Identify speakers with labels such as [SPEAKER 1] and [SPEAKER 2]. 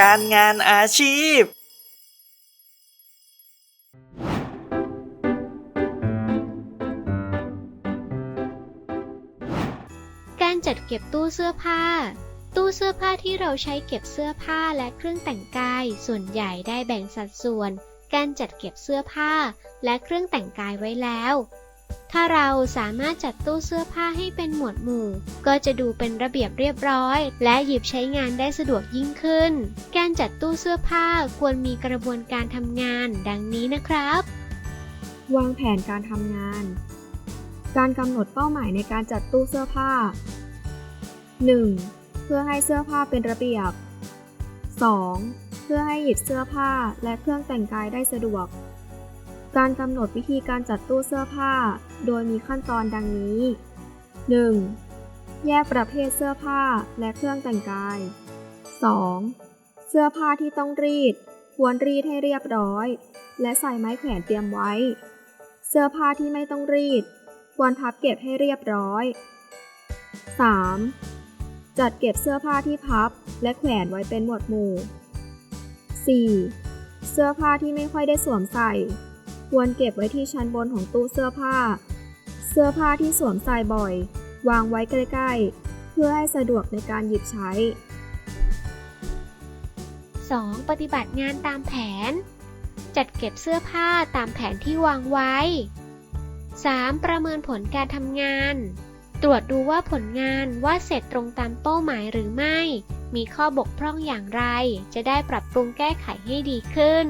[SPEAKER 1] การงานอาชีพ
[SPEAKER 2] การจัดเก็บตู้เสื้อผ้า ตู้เสื้อผ้าที่เราใช้เก็บเสื้อผ้าและเครื่องแต่งกาย ส่วนใหญ่ได้แบ่งสัดส่วน การจัดเก็บเสื้อผ้าและเครื่องแต่งกายไว้แล้ว ถ้าเราสามารถจัดตู้เสื้อผ้าให้เป็นหมวดหมู่ ก็จะดูเป็นระเบียบเรียบร้อย และหยิบใช้งานได้สะดวกยิ่งขึ้น การจัดตู้เสื้อผ้าควรมีกระบวนการทำงานดังนี้นะครับ
[SPEAKER 3] วางแผนการทำงาน การกำหนดเป้าหมายในการจัดตู้เสื้อผ้า 1. เพื่อให้เสื้อผ้าเป็นระเบียบ 2. เพื่อให้หยิบเสื้อผ้าและเครื่องแต่งกายได้สะดวก การกำหนดวิธีการจัดตู้เสื้อผ้า โดยมีขั้นตอนดังนี้ 1. แยกประเภทเสื้อผ้าและเครื่องแต่งกาย 2. เสื้อผ้าที่ต้องรีด ควรรีดให้เรียบร้อย และใส่ไม้แขวนเตรียมไว้ เสื้อผ้าที่ไม่ต้องรีด ควรพับเก็บให้เรียบร้อย 3. จัดเก็บเสื้อผ้าที่พับและแขวนไว้เป็นหมวดหมู่ 4. เสื้อผ้าที่ไม่ค่อยได้สวมใส่ ควรเก็บไว้ที่ชั้นบนของตู้เสื้อผ้า เสื้อผ้าที่สวมใส่บ่อย วางไว้ใกล้ๆ เพื่อให้สะดวกในการหยิบใช้
[SPEAKER 2] 2. ปฏิบัติงานตามแผน จัดเก็บเสื้อผ้าตามแผนที่วางไว้ 3. ประเมินผลการทำงาน ตรวจดูว่าผลงานว่าเสร็จตรงตามเป้าหมายหรือไม่ มีข้อบกพร่องอย่างไร จะได้ปรับปรุงแก้ไขให้ดีขึ้น